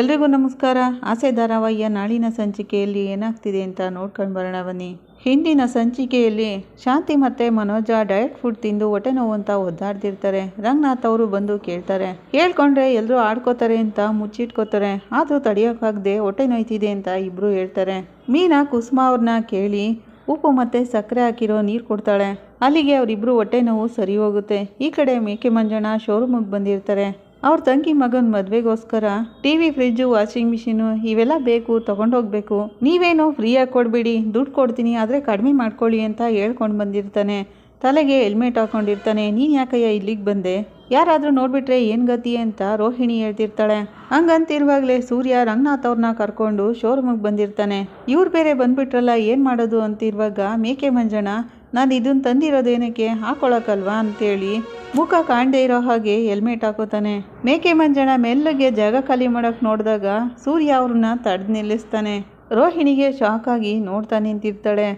ಎಲ್ರಿಗೂ ನಮಸ್ಕಾರ. ಆಸೆ ಧಾರಾವಾಹಿಯ ನಾಳಿನ ಸಂಚಿಕೆಯಲ್ಲಿ ಏನಾಗ್ತಿದೆ ಅಂತ ನೋಡ್ಕೊಂಡು ಬರೋಣ ಬನ್ನಿ. ಹಿಂದಿನ ಸಂಚಿಕೆಯಲ್ಲಿ ಶಾಂತಿ ಮತ್ತು ಮನೋಜ ಡಯಟ್ ಫುಡ್ ತಿಂದು ಹೊಟ್ಟೆ ನೋವು ಅಂತ ಒದ್ದಾಡ್ತಿರ್ತಾರೆ. ರಂಗನಾಥ್ ಅವರು ಬಂದು ಕೇಳ್ತಾರೆ. ಹೇಳ್ಕೊಂಡ್ರೆ ಎಲ್ಲರೂ ಆಡ್ಕೋತಾರೆ ಅಂತ ಮುಚ್ಚಿಟ್ಕೋತಾರೆ. ಆದರೂ ತಡೆಯೋಕ್ಕಾಗದೆ ಹೊಟ್ಟೆ ನೋಯ್ತಿದೆ ಅಂತ ಇಬ್ಬರು ಹೇಳ್ತಾರೆ. ಮೀನಾ, ಕುಸುಮ ಅವ್ರನ್ನ ಕೇಳಿ ಉಪ್ಪು ಮತ್ತು ಸಕ್ಕರೆ ಹಾಕಿರೋ ನೀರು ಕೊಡ್ತಾಳೆ. ಅಲ್ಲಿಗೆ ಅವರಿಬ್ಬರು ಹೊಟ್ಟೆ ನೋವು ಸರಿ ಹೋಗುತ್ತೆ. ಈ ಕಡೆ ಮೇಕೆ ಮಂಜಣ್ಣ ಶೋರೂಮಿಗೆ ಬಂದಿರ್ತಾರೆ. ಅವ್ರ ತಂಗಿ ಮಗನ ಮದುವೆಗೋಸ್ಕರ T V fridge washing machine ಇವೆಲ್ಲ ಬೇಕು, ತೊಗೊಂಡೋಗ್ಬೇಕು. ನೀವೇನೋ ಫ್ರೀಯಾಗಿ ಕೊಡಬೇಡಿ, ದುಡ್ಡು ಕೊಡ್ತೀನಿ, ಆದರೆ ಕಡಿಮೆ ಮಾಡ್ಕೊಳ್ಳಿ ಅಂತ ಹೇಳ್ಕೊಂಡು ಬಂದಿರ್ತಾನೆ. ತಲೆಗೆ ಹೆಲ್ಮೆಟ್ ಹಾಕೊಂಡಿರ್ತಾನೆ. ನೀನು ಯಾಕಯ್ಯ ಇಲ್ಲಿಗೆ ಬಂದೆ? ಯಾರಾದರೂ ನೋಡ್ಬಿಟ್ರೆ ಏನು ಗತಿ ಅಂತ ರೋಹಿಣಿ ಹೇಳ್ತಿರ್ತಾಳೆ. ಹಂಗಂತಿರುವಾಗಲೇ ಸೂರ್ಯ ರಂಗನಾಥ್ ಅವ್ರನ್ನ ಕರ್ಕೊಂಡು ಶೋರೂಮಿಗೆ ಬಂದಿರ್ತಾನೆ. ಇವ್ರು ಬೇರೆ ಬಂದ್ಬಿಟ್ರಲ್ಲ, ಏನು ಮಾಡೋದು ಅಂತಿರುವಾಗ ಮೇಕೆ ಮಂಜಣ್ಣ ನಾನು ಇದನ್ನು ತಂದಿರೋದೇನಕ್ಕೆ? ಹಾಕೊಳ್ಳೋಕ್ಕಲ್ವಾ ಅಂತೇಳಿ ಮುಖ ಕಾಣದೇ ಇರೋ ಹಾಗೆ ಹೆಲ್ಮೆಟ್ ಹಾಕೋತಾನೆ. ಮೇಕೆ ಮಂಜಣ ಮೆಲ್ಲಗೆ ಜಾಗ ಖಾಲಿ ಮಾಡೋಕೆ ನೋಡಿದಾಗ ಸೂರ್ಯ ಅವ್ರನ್ನ ತಡೆದು ನಿಲ್ಲಿಸ್ತಾನೆ. ರೋಹಿಣಿಗೆ ಶಾಕ್ ಆಗಿ ನೋಡ್ತಾ ನಿಂತಿರ್ತಾಳೆ.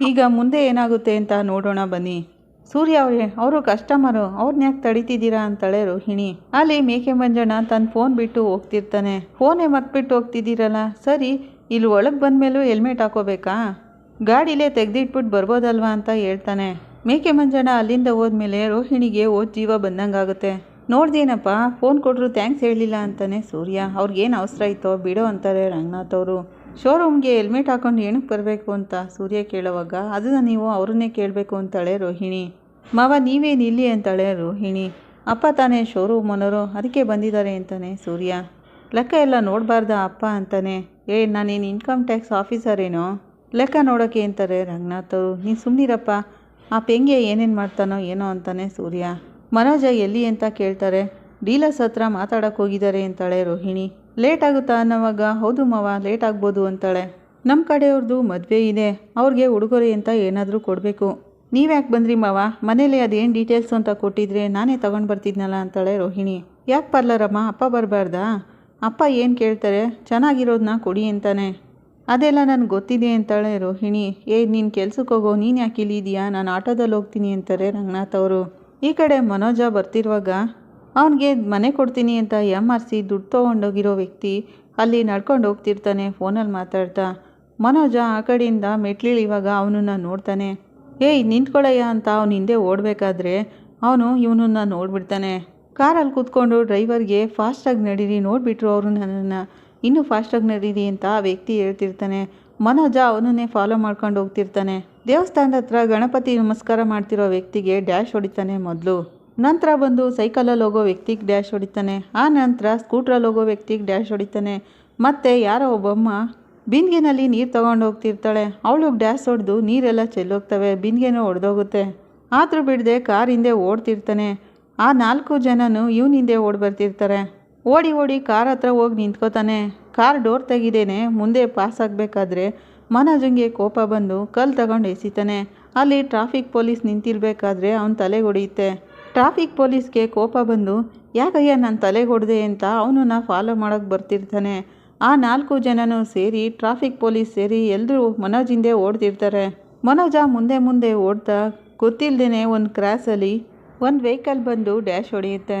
ಈಗ ಮುಂದೆ ಏನಾಗುತ್ತೆ ಅಂತ ನೋಡೋಣ ಬನ್ನಿ. ಸೂರ್ಯ ಅವರೇ, ಅವರು ಕಸ್ಟಮರು ಅವ್ರನ್ನ ಯಾಕೆ ತಡಿತಿದ್ದೀರಾ ಅಂತಾಳೆ ರೋಹಿಣಿ. ಅಲ್ಲಿ ಮೇಕೆ ಮಂಜಣ್ಣ ತನ್ನ ಫೋನ್ ಬಿಟ್ಟು ಹೋಗ್ತಿರ್ತಾನೆ. ಫೋನೇ ಮರ್ತ್ಬಿಟ್ಟು ಹೋಗ್ತಿದ್ದೀರಲ್ಲ, ಸರಿ, ಇಲ್ಲಿ ಒಳಗೆ ಬಂದಮೇಲೂ ಹೆಲ್ಮೆಟ್ ಹಾಕೋಬೇಕಾ? ಗಾಡಿಲೇ ತೆಗೆದಿಟ್ಬಿಟ್ಟು ಬರ್ಬೋದಲ್ವಾ ಅಂತ ಹೇಳ್ತಾನೆ. ಮೇಕೆ ಮಂಜಣ್ಣ ಅಲ್ಲಿಂದ ಹೋದ್ಮೇಲೆ ರೋಹಿಣಿಗೆ ಓದ್ ಜೀವ ಬಂದಂಗಾಗುತ್ತೆ. ನೋಡ್ದೇನಪ್ಪ ಫೋನ್ ಕೊಟ್ಟರು ಥ್ಯಾಂಕ್ಸ್ ಹೇಳಿಲ್ಲ ಅಂತಾನೆ ಸೂರ್ಯ. ಅವ್ರಿಗೇನು ಅವಸರ ಇತ್ತೋ ಬಿಡೋ ಅಂತಾರೆ ರಂಗನಾಥ್ ಅವರು. ಶೋರೂಮ್ಗೆ ಹೆಲ್ಮೆಟ್ ಹಾಕೊಂಡು ಏನಕ್ಕೆ ಬರಬೇಕು ಅಂತ ಸೂರ್ಯ ಕೇಳೋವಾಗ, ಅದನ್ನು ನೀವು ಅವ್ರನ್ನೇ ಕೇಳಬೇಕು ಅಂತಾಳೆ ರೋಹಿಣಿ. ಮಾವ, ನೀವೇನು ಇಲ್ಲಿ ಅಂತಾಳೆ ರೋಹಿಣಿ. ಅಪ್ಪ ತಾನೇ ಶೋರೂಮ್ ಅನ್ನೋರು ಅದಕ್ಕೆ ಬಂದಿದ್ದಾರೆ ಅಂತಾನೆ ಸೂರ್ಯ. ಲೆಕ್ಕ ಎಲ್ಲ ನೋಡಬಾರ್ದ ಅಪ್ಪ ಅಂತಾನೆ. ಏ, ನಾನೇನು ಇನ್ಕಮ್ ಟ್ಯಾಕ್ಸ್ ಆಫೀಸರೇನೋ ಲೆಕ್ಕ ನೋಡೋಕೆ ಅಂತಾರೆ ರಂಗನಾಥ್ ನೀನು ಸುಮ್ಮನಿರಪ್ಪ ಆ ಪೆಂಗೆ ಏನೇನು ಮಾಡ್ತಾನೋ ಏನೋ ಅಂತಾನೆ ಸೂರ್ಯ. ಮನೋಜ ಎಲ್ಲಿ ಅಂತ ಕೇಳ್ತಾರೆ. ಡೀಲರ್ಸ್ ಹತ್ರ ಮಾತಾಡೋಕೆ ಹೋಗಿದ್ದಾರೆ ಅಂತಾಳೆ ರೋಹಿಣಿ. ಲೇಟ್ ಆಗುತ್ತಾ ಅನ್ನೋವಾಗ, ಹೌದು ಮಾವ, ಲೇಟ್ ಆಗ್ಬೋದು ಅಂತಾಳೆ. ನಮ್ಮ ಕಡೆಯವ್ರದ್ದು ಮದುವೆ ಇದೆ. ಅವ್ರಿಗೆ ಉಡುಗೊರೆ ಅಂತ ಏನಾದರೂ ಕೊಡಬೇಕು. ನೀವ್ಯಾಕೆ ಬಂದ್ರಿ ಮಾವ? ಮನೇಲಿ ಅದೇನು ಡೀಟೇಲ್ಸ್ ಅಂತ ಕೊಟ್ಟಿದ್ರೆ ನಾನೇ ತಗೊಂಡು ಬರ್ತಿದ್ನಲ್ಲ ಅಂತಾಳೆ ರೋಹಿಣಿ. ಯಾಕೆ ಪಾರ್ಲರಮ್ಮ ಅಪ್ಪ ಬರಬಾರ್ದಾ? ಅಪ್ಪ ಏನು ಕೇಳ್ತಾರೆ? ಚೆನ್ನಾಗಿರೋದನ್ನ ಕೊಡಿ ಅಂತಾನೆ. ಅದೆಲ್ಲ ನನಗೆ ಗೊತ್ತಿದೆ ಅಂತಾಳೆ ರೋಹಿಣಿ. ಏ, ನೀನು ಕೆಲ್ಸಕ್ಕೆ ಹೋಗೋ, ನೀನು ಯಾಕೆ ಇಲ್ಲಿದೆಯಾ ನಾನು ಆಟೋದಲ್ಲಿ ಹೋಗ್ತೀನಿ ಅಂತಾರೆ ರಂಗನಾಥ್ ಅವರು. ಈ ಕಡೆ ಮನೋಜ ಬರ್ತಿರುವಾಗ, ಅವನಿಗೆ ಮನೆ ಕೊಡ್ತೀನಿ ಅಂತ ಎಂ ಆರ್ ಸಿ ದುಡ್ಡು ತೊಗೊಂಡೋಗಿರೋ ವ್ಯಕ್ತಿ ಅಲ್ಲಿ ನಡ್ಕೊಂಡು ಹೋಗ್ತಿರ್ತಾನೆ ಫೋನಲ್ಲಿ ಮಾತಾಡ್ತಾ. ಮನೋಜ ಆ ಕಡೆಯಿಂದ ಮೆಟ್ಲಿಳಿವಾಗ ಅವನನ್ನು ನೋಡ್ತಾನೆ. ಏಯ್ ನಿಂತ್ಕೊಳ್ಳಯ್ಯ ಅಂತ ಅವನ ಹಿಂದೆ ಓಡಬೇಕಾದ್ರೆ ಅವನು ಇವನನ್ನ ನೋಡ್ಬಿಡ್ತಾನೆ. ಕಾರಲ್ಲಿ ಕೂತ್ಕೊಂಡು ಡ್ರೈವರ್ಗೆ ಫಾಸ್ಟಾಗಿ ನಡೀರಿ, ನೋಡಿಬಿಟ್ರು ಅವರು ನನ್ನನ್ನು. ಇನ್ನೂ ಫಾಸ್ಟಾಗಿ ನಡೀರಿ ಅಂತ ಆ ವ್ಯಕ್ತಿ ಹೇಳ್ತಿರ್ತಾನೆ. ಮನೋಜ ಅವನನ್ನೇ ಫಾಲೋ ಮಾಡ್ಕೊಂಡು ಹೋಗ್ತಿರ್ತಾನೆ. ದೇವಸ್ಥಾನದ ಹತ್ರ ಗಣಪತಿ ನಮಸ್ಕಾರ ಮಾಡ್ತಿರೋ ವ್ಯಕ್ತಿಗೆ ಡ್ಯಾಶ್ ಹೊಡಿತಾನೆ ಮೊದಲು. ನಂತರ ಬಂದು ಸೈಕಲಲ್ಲಿ ಹೋಗೋ ವ್ಯಕ್ತಿಗೆ ಡ್ಯಾಶ್ ಹೊಡಿತಾನೆ. ಆ ನಂತರ ಸ್ಕೂಟ್ರಲ್ಲಿ ಹೋಗೋ ವ್ಯಕ್ತಿಗೆ ಡ್ಯಾಶ್ ಹೊಡಿತಾನೆ. ಮತ್ತು ಯಾರೋ ಒಬ್ಬಮ್ಮ ಬಿಂದಿಗೆನಲ್ಲಿ ನೀರು ತೊಗೊಂಡು ಹೋಗ್ತಿರ್ತಾಳೆ. ಅವಳು ಡ್ಯಾಶ್ ಹೊಡೆದು ನೀರೆಲ್ಲ ಚೆಲ್ಲೋಗ್ತವೆ ಬಿಂದಿಗೆನೂ ಹೊಡೆದೋಗುತ್ತೆ ಆದರೂ ಬಿಡದೆ ಕಾರ್ ಹಿಂದೆ ಓಡ್ತಿರ್ತಾನೆ. ಆ ನಾಲ್ಕು ಜನನು ಇವನಿಂದೆ ಓಡಿ ಬರ್ತಿರ್ತಾರೆ. ಓಡಿ ಓಡಿ ಕಾರ್ ಹತ್ರ ಹೋಗಿ ನಿಂತ್ಕೋತಾನೆ. ಕಾರ್ ಡೋರ್ ತೆಗಿದೇನೆ. ಮುಂದೆ ಪಾಸ್ ಆಗಬೇಕಾದ್ರೆ ಮನೋಜಂಗೆ ಕೋಪ ಬಂದು ಕಲ್ಲು ತಗೊಂಡು ಎಸಿತಾನೆ. ಅಲ್ಲಿ ಟ್ರಾಫಿಕ್ ಪೊಲೀಸ್ ನಿಂತಿರ್ಬೇಕಾದ್ರೆ ಅವನ ತಲೆ ಹೊಡೆಯುತ್ತೆ. ಟ್ರಾಫಿಕ್ ಪೊಲೀಸ್ಗೆ ಕೋಪ ಬಂದು, ಯಾಕಯ್ಯ ನಾನು ತಲೆಗೆ ಹೊಡೆದೆ ಅಂತ ನಾ ಫಾಲೋ ಮಾಡೋಕ್ಕೆ ಬರ್ತಿರ್ತಾನೆ. ಆ ನಾಲ್ಕು ಜನನೂ ಸೇರಿ ಟ್ರಾಫಿಕ್ ಪೊಲೀಸ್ ಸೇರಿ ಎಲ್ಲರೂ ಮನೋಜಿಂದೆ ಓಡ್ತಿರ್ತಾರೆ. ಮನೋಜ ಮುಂದೆ ಮುಂದೆ ಓಡ್ತಾ ಗೊತ್ತಿಲ್ಲದೇ ಒಂದು ಕ್ರಾಸಲ್ಲಿ ಒಂದು ವೆಹಿಕಲ್ ಬಂದು ಡ್ಯಾಶ್ ಹೊಡೆಯುತ್ತೆ.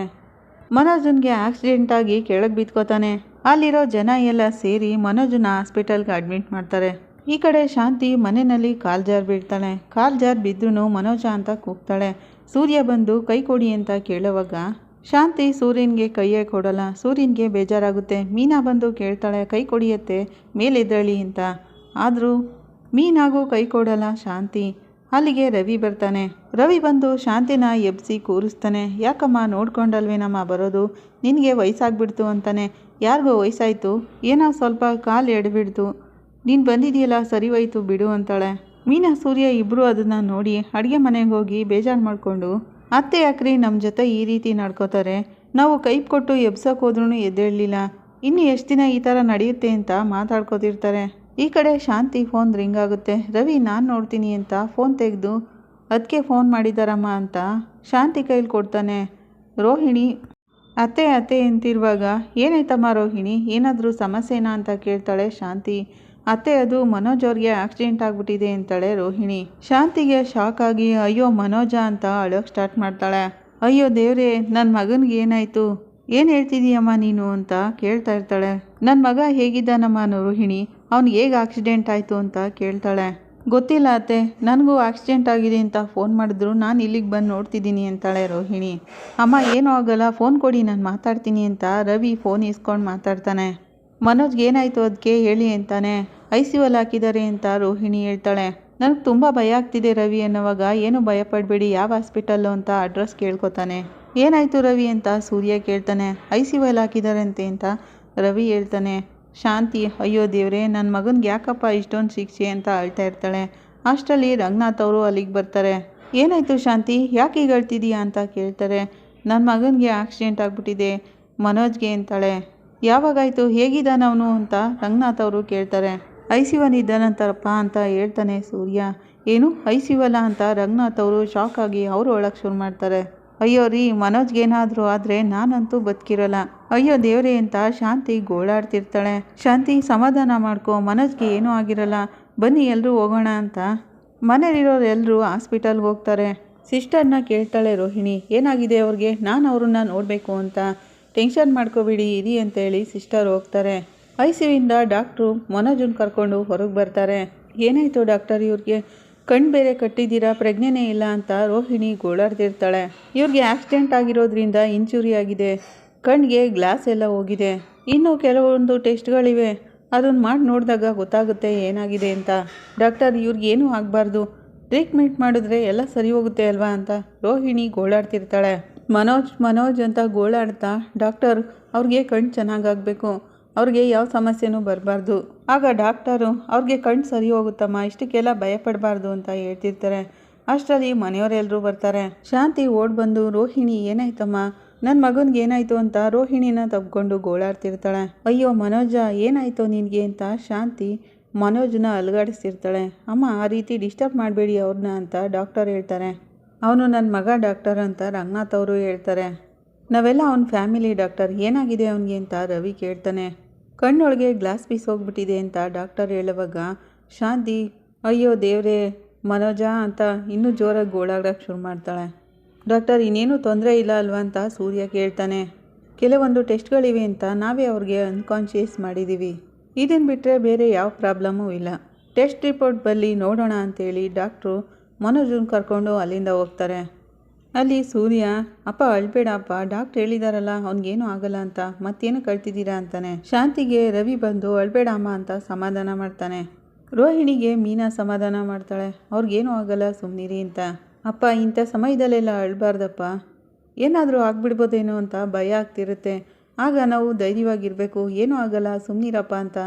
ಮನೋಜನ್ಗೆ ಆಕ್ಸಿಡೆಂಟ್ ಆಗಿ ಕೆಳಗೆ ಬಿದ್ಕೋತಾನೆ ಅಲ್ಲಿರೋ ಜನ ಎಲ್ಲ ಸೇರಿ ಮನೋಜನ ಹಾಸ್ಪಿಟಲ್ಗೆ ಅಡ್ಮಿಟ್ ಮಾಡ್ತಾರೆ. ಈ ಕಡೆ ಶಾಂತಿ ಮನೆಯಲ್ಲಿ ಕಾಲ್ ಜಾರ್ ಬೀಳ್ತಾಳೆ. ಕಾಲ್ ಜಾರ್ ಬಿದ್ರೂ ಮನೋಜ ಅಂತ ಕೂಗ್ತಾಳೆ. ಸೂರ್ಯ ಬಂದು ಕೈ ಕೊಡಿ ಅಂತ ಕೇಳುವಾಗ, ಶಾಂತಿ ಸೂರ್ಯನಿಗೆ ಕೈಯೇ ಕೊಡಲ್ಲ. ಸೂರ್ಯನಿಗೆ ಬೇಜಾರಾಗುತ್ತೆ. ಮೀನಾ ಬಂದು ಕೇಳ್ತಾಳೆ, ಕೈ ಕೊಡಿಯತ್ತೆ ಮೇಲೆದ್ದಳಿ ಅಂತ. ಆದರೂ ಮೀನಾಗೂ ಕೈ ಕೊಡಲ್ಲ ಶಾಂತಿ. ಅಲ್ಲಿಗೆ ರವಿ ಬರ್ತಾನೆ. ರವಿ ಬಂದು ಶಾಂತಿನ ಎಬ್ಸಿ ಕೂರಿಸ್ತಾನೆ. ಯಾಕಮ್ಮ ನೋಡ್ಕೊಂಡಲ್ವೇನಮ್ಮ ಬರೋದು? ನಿನಗೆ ವಯಸ್ಸಾಗ್ಬಿಡ್ತು ಅಂತಾನೆ. ಯಾರಿಗೋ ವಯಸ್ಸಾಯಿತು. ಏನೋ ಸ್ವಲ್ಪ ಕಾಲು ಎಡ್ಬಿಡ್ತು. ನೀನು ಬಂದಿದೆಯಲ್ಲ, ಸರಿ ಹೋಯ್ತು, ಬಿಡು ಅಂತಾಳೆ. ಮೀನಾ, ಸೂರ್ಯ ಇಬ್ಬರು ಅದನ್ನು ನೋಡಿ ಅಡುಗೆ ಮನೆಗೆ ಹೋಗಿ ಬೇಜಾರು ಮಾಡಿಕೊಂಡು, ಅತ್ತೆ ಯಾಕ್ರಿ ನಮ್ಮ ಜೊತೆ ಈ ರೀತಿ ನಡ್ಕೋತಾರೆ. ನಾವು ಕೈ ಕೊಟ್ಟು ಎಬ್ಸೋಕೆ ಹೋದ್ರೂ ಎದ್ದೇಳಲಿಲ್ಲ. ಇನ್ನು ಎಷ್ಟು ದಿನ ಈ ಥರ ನಡೆಯುತ್ತೆ ಅಂತ ಮಾತಾಡ್ಕೋತಿರ್ತಾರೆ. ಈ ಕಡೆ ಶಾಂತಿ ಫೋನ್ ರಿಂಗ್ ಆಗುತ್ತೆ. ರವಿ, ನಾನು ನೋಡ್ತೀನಿ ಅಂತ ಫೋನ್ ತೆಗೆದು ಅದಕ್ಕೆ ಫೋನ್ ಮಾಡಿದ್ದಾರಮ್ಮ ಅಂತ ಶಾಂತಿ ಕೈಲಿ ಕೊಡ್ತಾನೆ. ರೋಹಿಣಿ, ಅತ್ತೆ ಅತ್ತೆ ಅಂತಿರುವಾಗ, ಏನಾಯ್ತಮ್ಮ ರೋಹಿಣಿ? ಏನಾದರೂ ಸಮಸ್ಯೆನಾ ಅಂತ ಕೇಳ್ತಾಳೆ ಶಾಂತಿ. ಅತ್ತೆ, ಅದು ಮನೋಜ್ ಅವ್ರಿಗೆ ಆಕ್ಸಿಡೆಂಟ್ ಆಗಿಬಿಟ್ಟಿದೆ ಅಂತಾಳೆ ರೋಹಿಣಿ. ಶಾಂತಿಗೆ ಶಾಕ್ ಆಗಿ, ಅಯ್ಯೋ, ಮನೋಜ ಅಂತ ಅಳೋಕೆ ಸ್ಟಾರ್ಟ್ ಮಾಡ್ತಾಳೆ. ಅಯ್ಯೋ, ದೇವ್ರೇ ನನ್ನ ಮಗನಿಗೆ ಏನಾಯಿತು? ಏನು ಹೇಳ್ತಿದೀಯಮ್ಮ ನೀನು ಅಂತ ಕೇಳ್ತಾ ಇರ್ತಾಳೆ. ನನ್ನ ಮಗ ಹೇಗಿದ್ದಾನಮ್ಮ ರೋಹಿಣಿ? ಅವ್ನಿಗೆ ಹೇಗೆ ಆಕ್ಸಿಡೆಂಟ್ ಆಯಿತು ಅಂತ ಕೇಳ್ತಾಳೆ. ಗೊತ್ತಿಲ್ಲ ಅತ್ತೆ, ನನಗೂ ಆಕ್ಸಿಡೆಂಟ್ ಆಗಿದೆ ಅಂತ ಫೋನ್ ಮಾಡಿದ್ರು, ನಾನು ಇಲ್ಲಿಗೆ ಬಂದು ನೋಡ್ತಿದ್ದೀನಿ ಅಂತಾಳೆ ರೋಹಿಣಿ. ಅಮ್ಮ, ಏನೂ ಆಗಲ್ಲ ಫೋನ್ ಕೊಡಿ, ನಾನು ಮಾತಾಡ್ತೀನಿ ಅಂತ ರವಿ ಫೋನ್ ಇಸ್ಕೊಂಡು ಮಾತಾಡ್ತಾನೆ. ಮನೋಜ್ಗೆ ಏನಾಯಿತು ಅದಕ್ಕೆ ಹೇಳಿ ಅಂತಾನೆ. ಐ ಸಿ ಯುಲ್ಲಿ ಹಾಕಿದ್ದಾರೆ ಅಂತ ರೋಹಿಣಿ ಹೇಳ್ತಾಳೆ. ನನಗೆ ತುಂಬ ಭಯ ಆಗ್ತಿದೆ ರವಿ ಅನ್ನೋವಾಗ, ಏನು ಭಯ ಪಡಬೇಡಿ ಯಾವ ಹಾಸ್ಪಿಟಲ್ಲು ಅಂತ ಅಡ್ರೆಸ್ ಕೇಳ್ಕೊತಾನೆ. ಏನಾಯಿತು ರವಿ ಅಂತ ಸೂರ್ಯ ಕೇಳ್ತಾನೆ. ಐ ಸಿ ಯು ಹಾಕಿದ್ದಾರೆ ಅಂತೆ ಅಂತ ರವಿ ಹೇಳ್ತಾನೆ. ಶಾಂತಿ, ಅಯ್ಯೋ ದೇವರೇ ನನ್ನ ಮಗನಿಗೆ ಯಾಕಪ್ಪ ಇಷ್ಟೊಂದು ಶಿಕ್ಷೆ ಅಂತ ಅಳ್ತಾ ಇರ್ತಾಳೆ? ಅಷ್ಟರಲ್ಲಿ ರಂಗನಾಥ್ ಅವರು ಅಲ್ಲಿಗೆ ಬರ್ತಾರೆ. ಏನಾಯಿತು ಶಾಂತಿ, ಯಾಕೆ ಈಗ ಅಂತ ಕೇಳ್ತಾರೆ. ನನ್ನ ಮಗನಿಗೆ ಆಕ್ಸಿಡೆಂಟ್ ಆಗಿಬಿಟ್ಟಿದೆ, ಮನೋಜ್ಗೆ ಅಂತಾಳೆ. ಯಾವಾಗಾಯಿತು ಹೇಗಿದ್ದಾನ ಅವನು ಅಂತ ರಂಗನಾಥ್ ಅವರು ಕೇಳ್ತಾರೆ. ಐ ಸಿ ಒನ್ ಇದ್ದಾನಂತಾರಪ್ಪ ಅಂತ ಹೇಳ್ತಾನೆ ಸೂರ್ಯ. ಏನು ಐ ಸಿ ಯು ಅಲ್ಲ ಅಂತ ರಂಗನಾಥ್ ಅವರು ಶಾಕ್ ಆಗಿ ಅವರು ಒಳಗೆ ಶುರು ಮಾಡ್ತಾರೆ. ಅಯ್ಯೋ ರೀ ಮನೋಜ್ಗೇನಾದರೂ ಆದರೆ ನಾನಂತೂ ಬದುಕಿರಲ್ಲ. ಅಯ್ಯೋ ದೇವ್ರೆ ಅಂತ ಶಾಂತಿ ಗೋಳಾಡ್ತಿರ್ತಾಳೆ. ಶಾಂತಿ ಸಮಾಧಾನ ಮಾಡ್ಕೋ, ಮನೋಜ್ಗೆ ಏನೂ ಆಗಿರಲ್ಲ. ಬನ್ನಿ ಎಲ್ಲರೂ ಹೋಗೋಣ ಅಂತ. ಮನೇಲಿರೋರು ಎಲ್ಲರೂ ಹಾಸ್ಪಿಟಲ್ಗೆ ಹೋಗ್ತಾರೆ. ಸಿಸ್ಟರ್ನ ಕೇಳ್ತಾಳೆ ರೋಹಿಣಿ, ಏನಾಗಿದೆ ಅವ್ರಿಗೆ? ನಾನು ಅವ್ರನ್ನ ನೋಡಬೇಕು ಅಂತ. ಟೆನ್ಷನ್ ಮಾಡ್ಕೋಬೇಡಿ, ಇರಿ ಅಂತೇಳಿ ಸಿಸ್ಟರ್ ಹೋಗ್ತಾರೆ. ಐ ಸಿ ಯುಯಿಂದ ಡಾಕ್ಟ್ರು ಮನೋಜನ್ ಕರ್ಕೊಂಡು ಹೊರಗೆ ಬರ್ತಾರೆ. ಏನಾಯಿತು ಡಾಕ್ಟರ್ ಇವ್ರಿಗೆ? ಕಣ್ಣು ಬೇರೆ ಕಟ್ಟಿದ್ದೀರಾ, ಪ್ರಜ್ಞೆನೇ ಇಲ್ಲ ಅಂತ ರೋಹಿಣಿ ಗೋಳಾಡ್ತಿರ್ತಾಳೆ. ಇವ್ರಿಗೆ ಆಕ್ಸಿಡೆಂಟ್ ಆಗಿರೋದ್ರಿಂದ ಇಂಚುರಿ ಆಗಿದೆ. ಕಣ್ಣಿಗೆ ಗ್ಲಾಸ್ ಎಲ್ಲ ಹೋಗಿದೆ. ಇನ್ನು ಕೆಲವೊಂದು ಟೆಸ್ಟ್ಗಳಿವೆ ಅದನ್ನು ಮಾಡಿ ನೋಡಿದಾಗ ಗೊತ್ತಾಗುತ್ತೆ ಏನಾಗಿದೆ ಅಂತ. ಡಾಕ್ಟರ್, ಇವ್ರಿಗೆ ಏನೂ ಆಗಬಾರ್ದು. ಟ್ರೀಟ್ಮೆಂಟ್ ಮಾಡಿದ್ರೆ ಎಲ್ಲ ಸರಿ ಹೋಗುತ್ತೆ ಅಲ್ವಾ ಅಂತ ರೋಹಿಣಿ ಗೋಳಾಡ್ತಿರ್ತಾಳೆ. ಮನೋಜ್ ಮನೋಜ್ ಅಂತ ಗೋಳಾಡ್ತಾ ಡಾಕ್ಟರ್ ಅವ್ರಿಗೆ ಕಣ್ಣು ಚೆನ್ನಾಗಾಗಬೇಕು ಅವ್ರಿಗೆ ಯಾವ ಸಮಸ್ಯೆನೂ ಬರಬಾರ್ದು. ಆಗ ಡಾಕ್ಟರು, ಅವ್ರಿಗೆ ಕಣ್ಣು ಸರಿ ಹೋಗುತ್ತಮ್ಮ, ಇಷ್ಟಕ್ಕೆಲ್ಲ ಭಯಪಡಬಾರ್ದು ಅಂತ ಹೇಳ್ತಿರ್ತಾರೆ. ಅಷ್ಟರಲ್ಲಿ ಮನೆಯವರೆಲ್ಲರೂ ಬರ್ತಾರೆ. ಶಾಂತಿ ಓಡ್ ಬಂದು, ರೋಹಿಣಿ, ಏನಾಯ್ತಮ್ಮ? ನನ್ನ ಮಗನಿಗೆ ಏನಾಯ್ತು ಅಂತ ರೋಹಿಣಿನ ತಬ್ಕೊಂಡು ಗೋಳಾಡ್ತಿರ್ತಾಳೆ. ಅಯ್ಯೋ, ಮನೋಜ, ಏನಾಯಿತು ನಿನಗೆ? ಅಂತ ಶಾಂತಿ ಮನೋಜನ ಅಲುಗಾಡಿಸ್ತಿರ್ತಾಳೆ. ಅಮ್ಮ, ಆ ರೀತಿ ಡಿಸ್ಟರ್ಬ್ ಮಾಡಬೇಡಿ ಅವ್ರನ್ನ ಅಂತ ಡಾಕ್ಟರ್ ಹೇಳ್ತಾರೆ. ಅವನು ನನ್ನ ಮಗ ಡಾಕ್ಟರ್ ಅಂತ ರಂಗನಾಥ್ ಅವರು ಹೇಳ್ತಾರೆ. ನಾವೆಲ್ಲ ಅವನ ಫ್ಯಾಮಿಲಿ ಡಾಕ್ಟರ್. ಏನಾಗಿದೆ ಅವನಿಗೆ? ಅಂತ ರವಿ ಕೇಳ್ತಾನೆ. ಕಣ್ಣೊಳಗೆ ಗ್ಲಾಸ್ ಪೀಸ್ ಹೋಗ್ಬಿಟ್ಟಿದೆ ಅಂತ ಡಾಕ್ಟರ್ ಹೇಳುವಾಗ, ಶಾಂತಿ, ಅಯ್ಯೋ ದೇವರೇ, ಮನೋಜ ಅಂತ ಇನ್ನೂ ಜೋರಾಗಿ ಗೋಳಾಡೋಕ್ಕೆ ಶುರು ಮಾಡ್ತಾಳೆ. ಡಾಕ್ಟರ್, ಇನ್ನೇನು ತೊಂದರೆ ಇಲ್ಲ ಅಲ್ವಾ ಅಂತ ಸೂರ್ಯ ಕೇಳ್ತಾನೆ. ಕೆಲವೊಂದು ಟೆಸ್ಟ್ಗಳಿವೆ ಅಂತ ನಾವೇ ಅವ್ರಿಗೆ ಅನ್ಕಾನ್ಷಿಯಸ್ ಮಾಡಿದ್ದೀವಿ ಇದನ್ನು ಬಿಟ್ಟರೆ ಬೇರೆ ಯಾವ ಪ್ರಾಬ್ಲಮ್ಮೂ ಇಲ್ಲ. ಟೆಸ್ಟ್ ರಿಪೋರ್ಟ್ ಬಲ್ಲಿ ನೋಡೋಣ ಅಂತೇಳಿ ಡಾಕ್ಟ್ರು ಮನೋಜನ್ ಕರ್ಕೊಂಡು ಅಲ್ಲಿಂದ ಹೋಗ್ತಾರೆ. ಅಲ್ಲಿ ಸೂರ್ಯ, ಅಪ್ಪ ಅಳ್ಬೇಡಪ್ಪ ಡಾಕ್ಟ್ರ್ ಹೇಳಿದಾರಲ್ಲ, ಅವ್ನಿಗೇನು ಆಗಲ್ಲ ಅಂತ, ಮತ್ತೇನು ಕಳ್ತಿದ್ದೀರಾ ಅಂತಾನೆ. ಶಾಂತಿಗೆ ರವಿ ಬಂದು, ಅಳ್ಬೇಡ, ಅಮ್ಮ, ಅಂತ ಸಮಾಧಾನ ಮಾಡ್ತಾನೆ. ರೋಹಿಣಿಗೆ ಮೀನಾ ಸಮಾಧಾನ ಮಾಡ್ತಾಳೆ. ಅವ್ರಿಗೇನು ಆಗಲ್ಲ ಸುಮ್ಮನಿರಿ ಅಂತ. ಅಪ್ಪ, ಇಂಥ ಸಮಯದಲ್ಲೆಲ್ಲ ಅಳ್ಬಾರ್ದಪ್ಪ. ಏನಾದರೂ ಆಗ್ಬಿಡ್ಬೋದೇನೋ ಅಂತ ಭಯ ಆಗ್ತಿರುತ್ತೆ. ಆಗ ನಾವು ಧೈರ್ಯವಾಗಿರಬೇಕು. ಏನೂ ಆಗಲ್ಲ ಸುಮ್ಮನಿರಪ್ಪ ಅಂತ.